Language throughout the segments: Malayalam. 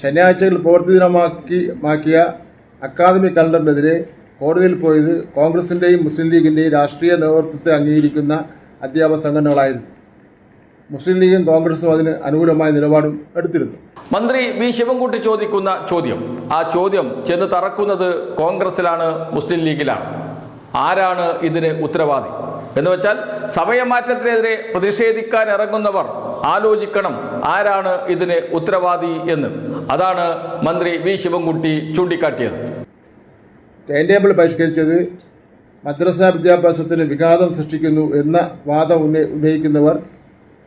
ശനിയാഴ്ചകൾ പ്രവൃത്തി ദിനമാക്കി മാക്കിയ അക്കാദമി കലണ്ടറിനെതിരെ കോടതിയിൽ പോയത് കോൺഗ്രസിന്റെയും മുസ്ലിം ലീഗിന്റെയും രാഷ്ട്രീയ നേതൃത്വത്തെ അംഗീകരിക്കുന്ന അധ്യാപക സംഘടനകളായിരുന്നു. മുസ്ലിം ലീഗും കോൺഗ്രസും അതിന് അനുകൂലമായ നിലപാടും എടുത്തിരുന്നു. മന്ത്രി വി ശിവൻകുട്ടി ചോദിക്കുന്ന ചോദ്യം. ആ ചോദ്യം ചെന്ന് തറക്കുന്നത് കോൺഗ്രസിലാണ് മുസ്ലിം ലീഗിലാണ്. ആരാണ് ഇതിന് ഉത്തരവാദി? എന്ന് വെച്ചാൽ സമയമാറ്റത്തിനെതിരെ പ്രതിഷേധിക്കാൻ ഇറങ്ങുന്നവർ ആലോചിക്കണം ആരാണ് ഇതിന് ഉത്തരവാദി എന്ന്. അതാണ് മന്ത്രി വി ശിവൻകുട്ടി ചൂണ്ടിക്കാട്ടിയത്. ടൈം ടേബിൾ പരിഷ്കരിച്ചത് മദ്രസ വിദ്യാഭ്യാസത്തിന് വിഘാതം സൃഷ്ടിക്കുന്നു എന്ന വാദം ഉന്ന- ഉന്നയിക്കുന്നവർ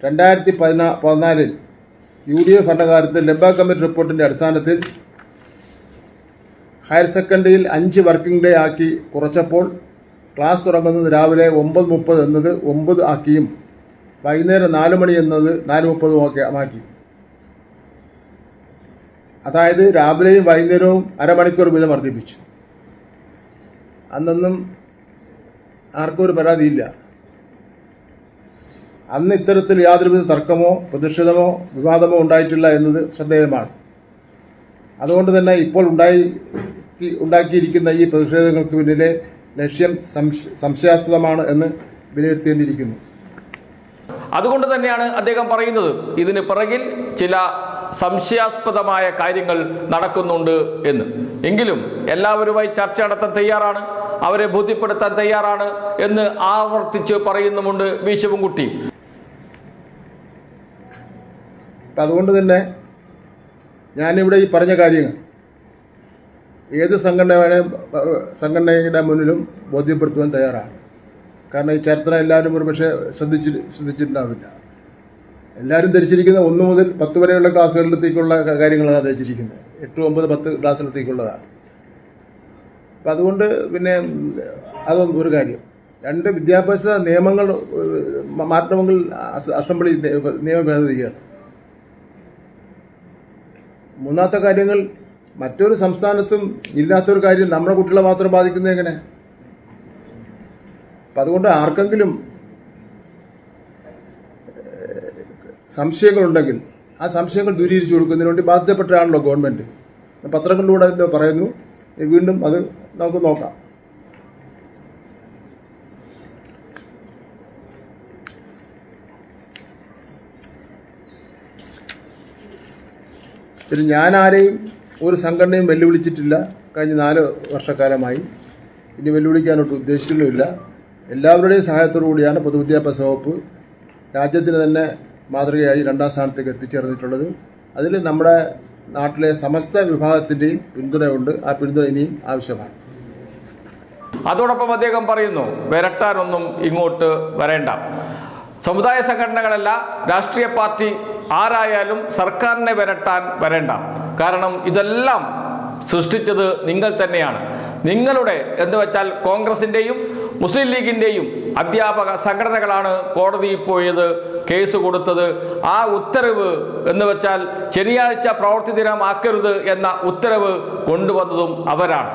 രണ്ടായിരത്തി പതിനാ പതിനാലിൽ യു ഡി എഫ് ഭരണകാലത്ത് ലംബ കമ്മിറ്റി റിപ്പോർട്ടിന്റെ അടിസ്ഥാനത്തിൽ ഹയർ സെക്കൻഡറിയിൽ അഞ്ച് വർക്കിംഗ് ഡേ ആക്കി കുറച്ചപ്പോൾ ക്ലാസ് തുടങ്ങുന്നത് രാവിലെ ഒമ്പത് മുപ്പത് എന്നത് ഒമ്പത് ആക്കിയും വൈകുന്നേരം നാല് മണി എന്നത് നാല് മുപ്പതും ഒക്കെ മാറ്റി. അതായത് രാവിലെയും വൈകുന്നേരവും അരമണിക്കൂർ വീതം വർദ്ധിപ്പിച്ചു. അന്നൊന്നും ആർക്കും ഒരു പരാതിയില്ല. അന്ന് ഇത്തരത്തിൽ യാതൊരുവിധ തർക്കമോ പ്രതിഷേധമോ വിവാദമോ ഉണ്ടായിട്ടില്ല എന്നത് ശ്രദ്ധേയമാണ്. അതുകൊണ്ട് തന്നെ ഇപ്പോൾ ഉണ്ടായി ഉണ്ടാക്കിയിരിക്കുന്ന ഈ പ്രതിഷേധങ്ങൾക്ക് പിന്നിലെ ലക്ഷ്യം സംശ- സംശയാസ്പദമാണ് എന്ന് വിലയിരുത്തേണ്ടിയിരിക്കുന്നു. അതുകൊണ്ട് തന്നെയാണ് അദ്ദേഹം പറയുന്നത് ഇതിന് പിറകിൽ ചില സംശയാസ്പദമായ കാര്യങ്ങൾ നടക്കുന്നുണ്ട് എന്ന്. എങ്കിലും എല്ലാവരുമായി ചർച്ച നടത്താൻ തയ്യാറാണ് അവരെ ബോധ്യപ്പെടുത്താൻ തയ്യാറാണ് എന്ന് ആവർത്തിച്ച് പറയുന്നുമുണ്ട് വി അതുകൊണ്ട് തന്നെ ഞാനിവിടെ ഈ പറഞ്ഞ കാര്യങ്ങൾ ഏത് സംഘടന വേണേ സംഘടനയുടെ മുന്നിലും ബോധ്യപ്പെടുത്തുവാൻ തയ്യാറാണ്. കാരണം ഈ ചരിത്രം എല്ലാവരും ഒരു പക്ഷേ ശ്രദ്ധിച്ച് ശ്രദ്ധിച്ചിട്ടുണ്ടാവില്ല. എല്ലാവരും ധരിച്ചിരിക്കുന്ന ഒന്ന് മുതൽ പത്ത് വരെയുള്ള ക്ലാസ്സുകളിലത്തേക്കുള്ള കാര്യങ്ങളാണ് ധരിച്ചിരിക്കുന്നത്. എട്ട് ഒമ്പത് പത്ത് ക്ലാസ്സിലത്തേക്കുള്ളതാണ് അപ്പം അതുകൊണ്ട് പിന്നെ അതൊന്നും ഒരു കാര്യം. രണ്ട് വിദ്യാഭ്യാസ നിയമങ്ങൾ മാറ്റണമെങ്കിൽ അസംബ്ലി നിയമം ഭേദഗതിയാണ്. മൂന്നാമത്തെ കാര്യങ്ങൾ മറ്റൊരു സംസ്ഥാനത്തും ഇല്ലാത്തൊരു കാര്യം നമ്മുടെ കുട്ടികളെ മാത്രം ബാധിക്കുന്നത് എങ്ങനെ? അപ്പം അതുകൊണ്ട് ആർക്കെങ്കിലും സംശയങ്ങളുണ്ടെങ്കിൽ ആ സംശയങ്ങൾ ദൂരീകരിച്ചു കൊടുക്കുന്നതിന് വേണ്ടി ബാധ്യപ്പെട്ടാണല്ലോ ഗവൺമെന്റ്. പത്രങ്ങളിലൂടെ എന്തോ പറയുന്നു. വീണ്ടും അത് നമുക്ക് നോക്കാം. പിന്നെ ഞാൻ ആരെയും ഒരു സംഘടനയും വെല്ലുവിളിച്ചിട്ടില്ല. കഴിഞ്ഞ നാല് വർഷക്കാലമായി. ഇനി വെല്ലുവിളിക്കാനൊട്ട് ഉദ്ദേശിക്കുന്നുമില്ല. എല്ലാവരുടെയും സഹായത്തോടു കൂടിയാണ് പൊതുവിദ്യാഭ്യാസ വകുപ്പ് രാജ്യത്തിന് തന്നെ മാതൃകയായി രണ്ടാം സ്ഥാനത്തേക്ക് എത്തിച്ചേർന്നിട്ടുള്ളത്. അതിൽ നമ്മുടെ നാട്ടിലെ സമസ്ത വിഭാഗത്തിന്റെയും പിന്തുണയുണ്ട്. ആ പിന്തുണ ഇനിയും ആവശ്യമാണ്. അതോടൊപ്പം അദ്ദേഹം പറയുന്നു വരട്ടാനൊന്നും ഇങ്ങോട്ട് വരേണ്ട. സമുദായ സംഘടനകളല്ല രാഷ്ട്രീയ പാർട്ടി ആരായാലും സർക്കാരിനെ വരട്ടാൻ വരേണ്ട. കാരണം ഇതെല്ലാം സൃഷ്ടിച്ചത് നിങ്ങൾ തന്നെയാണ്. നിങ്ങളുടെ എന്ന് വെച്ചാൽ കോൺഗ്രസിന്റെയും മുസ്ലിം ലീഗിന്റെയും അധ്യാപക സംഘടനകളാണ് കോടതിയിൽ പോയത് കേസ് കൊടുത്തത്. ആ ഉത്തരവ് എന്ന് വെച്ചാൽ ശനിയാഴ്ച പ്രവൃത്തി ദിനമാക്കരുത് എന്ന ഉത്തരവ് കൊണ്ടുവന്നതും അവരാണ്.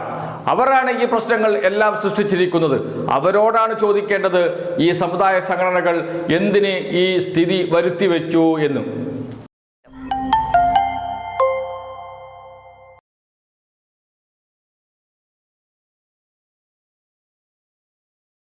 അവരാണ് ഈ പ്രശ്നങ്ങൾ എല്ലാം സൃഷ്ടിച്ചിരിക്കുന്നത്. അവരോടാണ് ചോദിക്കേണ്ടത് ഈ സമുദായ സംഘടനകൾ എന്തിന് ഈ സ്ഥിതി വരുത്തി വെച്ചു എന്നും.